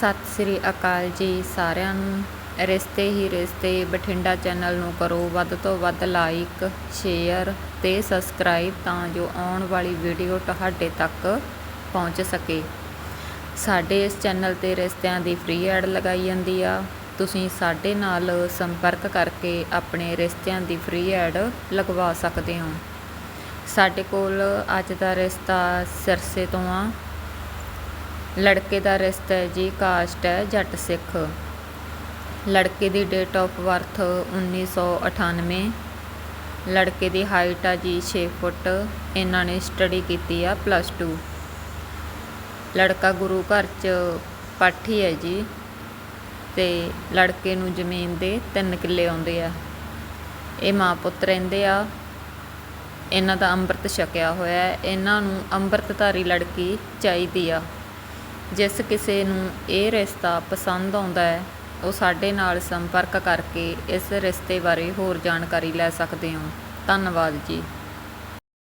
ਸਤਿ ਸ੍ਰੀ ਅਕਾਲ ਜੀ ਸਾਰਿਆਂ ਨੂੰ। ਰਿਸ਼ਤੇ ਹੀ ਰਿਸ਼ਤੇ, ਬਠਿੰਡਾ ਚੈਨਲ ਨੂੰ ਕਰੋ ਵੱਧ ਤੋਂ ਵੱਧ ਲਾਈਕ, ਸ਼ੇਅਰ ਤੇ ਸਬਸਕ੍ਰਾਈਬ ਤਾਂ ਜੋ ਆਉਣ ਵਾਲੀ ਵੀਡੀਓ ਤੁਹਾਡੇ ਤੱਕ ਪਹੁੰਚ ਸਕੇ। ਸਾਡੇ ਇਸ ਚੈਨਲ ਤੇ ਰਿਸ਼ਤਿਆਂ ਦੀ ਫ੍ਰੀ ਐਡ ਲਗਾਈ ਜਾਂਦੀ ਆ। ਤੁਸੀਂ ਸਾਡੇ ਨਾਲ ਸੰਪਰਕ ਕਰਕੇ ਆਪਣੇ ਰਿਸ਼ਤਿਆਂ ਦੀ ਫ੍ਰੀ ਐਡ ਲਗਵਾ ਸਕਦੇ ਹੋ। ਸਾਡੇ ਕੋਲ ਅੱਜ ਦਾ ਰਿਸ਼ਤਾ ਸਿਰਸੇ ਤੋਂ ਆ। ਲੜਕੇ ਦਾ ਰਿਸ਼ਤਾ ਹੈ ਜੀ, ਕਾਸਟ ਹੈ ਜੱਟ ਸਿੱਖ। ਲੜਕੇ ਦੀ ਡੇਟ ਆਫ ਬਰਥ 1998 ਲੜਕੇ ਦੀ ਹਾਈਟ ਆ ਜੀ 6 ਫੁੱਟ, ਇਹਨਾਂ ਨੇ ਸਟੱਡੀ ਕੀਤੀ ਆ ਪਲੱਸ 2 ਲੜਕਾ ਗੁਰੂ ਘਰ ਚ ਪਾਠੀ ਹੈ ਜੀ, ਤੇ ਲੜਕੇ ਨੂੰ ਜ਼ਮੀਨ ਦੇ 3 ਕਿੱਲੇ ਆਉਂਦੇ ਆ। ਇਹ ਮਾਂ ਪੁੱਤ ਰਹਿੰਦੇ ਆ। ਇਹਨਾਂ ਦਾ ਅੰਮ੍ਰਿਤ ਛਕਿਆ ਹੋਇਆ ਇਹਨਾਂ ਨੂੰ ਅੰਮ੍ਰਿਤਧਾਰੀ ਲੜਕੀ ਚਾਹੀਦੀ ਆ। ਜਿਸ ਕਿਸੇ ਨੂੰ ਇਹ ਰਿਸ਼ਤਾ ਪਸੰਦ ਆਉਂਦਾ ਹੈ, ਉਹ ਸਾਡੇ ਨਾਲ ਸੰਪਰਕ ਕਰਕੇ ਇਸ ਰਿਸ਼ਤੇ ਬਾਰੇ ਹੋਰ ਜਾਣਕਾਰੀ ਲੈ ਸਕਦੇ ਹੋ। ਧੰਨਵਾਦ ਜੀ।